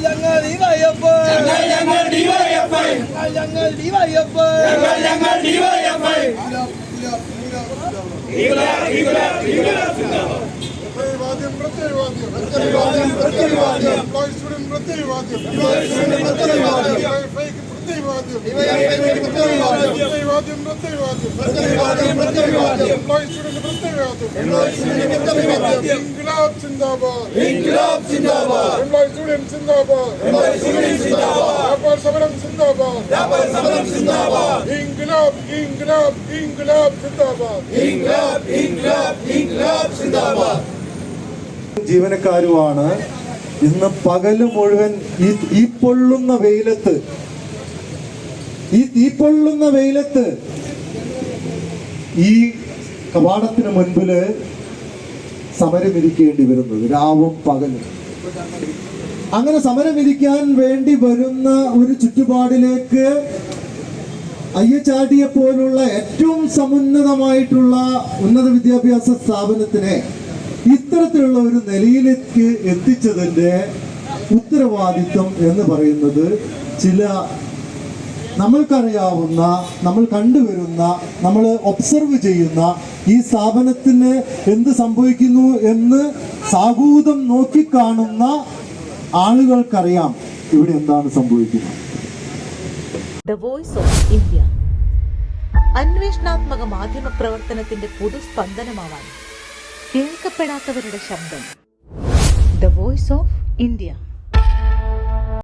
ഞങ്ങൾ ഡിവൈഎഫ് ഞങ്ങൾ ഞങ്ങൾ ഡിവൈഎഫ്ഐ ഞങ്ങൾ ഞങ്ങൾ ഡിവൈഎഫ് ഞങ്ങൾ ഞങ്ങൾ ഡിവൈഎഫ്ഐ പ്രത്യയവാദ്യം പ്രത്യയവാദ്യം പ്രത്യയവാദ്യം പ്രത്യയവാദ്യം പ്രത്യയവാദ്യം സ്റ്റുഡന്റ് പ്രത്യയവാദ്യം ഡിവൈഎഫ്ഐക്ക് പ്രത്യയവാദ്യം ഡിവൈഎഫ്ഐക്ക് പ്രത്യയവാദ്യം പ്രത്യയവാദ്യം പ്രത്യയവാദ്യം പ്രത്യയവാദ്യം പ്രത്യയവാദ്യം എംപ്ലോയി സ്റ്റുഡന്റ് പ്രത്യയവാദ്യം എംപ്ലോയി സ്റ്റുഡന്റ് പ്രത്യയവാദ്യം ഇൻക്ലാബ് സിന്ദാബാദ് ഇൻക്ലാബ് സിന്ദാബാദ് സ്റ്റുഡന്റ് സിന്ദാബാദ്. വ്യാപാര സമരം സിന്ദാബാദ്. വ്യാപാര സമരം സിന്ദാബാദ്. ഇൻക്ലാബ് ഇൻക്ലാബ് ഇൻക്ലാബ് സിന്ദാബാദ്. ഇൻക്ലാബ് ഇൻക്ലാബ് ഇൻക്ലാബ് സിന്ദാബാദ്. ജീവനക്കാരുമാണ് ഇന്ന് പകൽ മുഴുവൻ ഈ തീപ്പൊള്ളുന്ന പൊള്ളുന്ന വെയിലത്ത് ഈ തീപ്പൊള്ളുന്ന വെയിലത്ത് ഈ കവാടത്തിന് മുൻപിൽ സമരമിരിക്കേണ്ടി വരുന്നത് രാവും പകലും. അങ്ങനെ സമരം വിധിക്കാൻ വേണ്ടി വരുന്ന ഒരു ചുറ്റുപാടിലേക്ക് അയ്യച്ചാട്ടിയെ പോലുള്ള ഏറ്റവും സമുന്നതമായിട്ടുള്ള ഉന്നത വിദ്യാഭ്യാസ സ്ഥാപനത്തിനെ ഇത്തരത്തിലുള്ള ഒരു നിലയിലേക്ക് എത്തിച്ചതിന്റെ ഉത്തരവാദിത്വം എന്ന് പറയുന്നത് ചില നമ്മൾക്കറിയാവുന്ന നമ്മൾ കണ്ടുവരുന്ന നമ്മൾ ഒബ്സർവ് ചെയ്യുന്ന ഈ സ്ഥാപനത്തിന് എന്ത് സംഭവിക്കുന്നു എന്ന് സാഹൂതം നോക്കിക്കാണുന്ന ആളുകൾക്കറിയാം ഇവിടെ എന്താണ് സംഭവിക്കുന്നത്. വോയിസ് ഓഫ് ഇന്ത്യ അന്വേഷണാത്മക മാധ്യമ പ്രവർത്തനത്തിന്റെ പൊതുസ്പന്ദനമാവാൻ കേൾക്കപ്പെടാത്തവരുടെ ശബ്ദം. The voice of India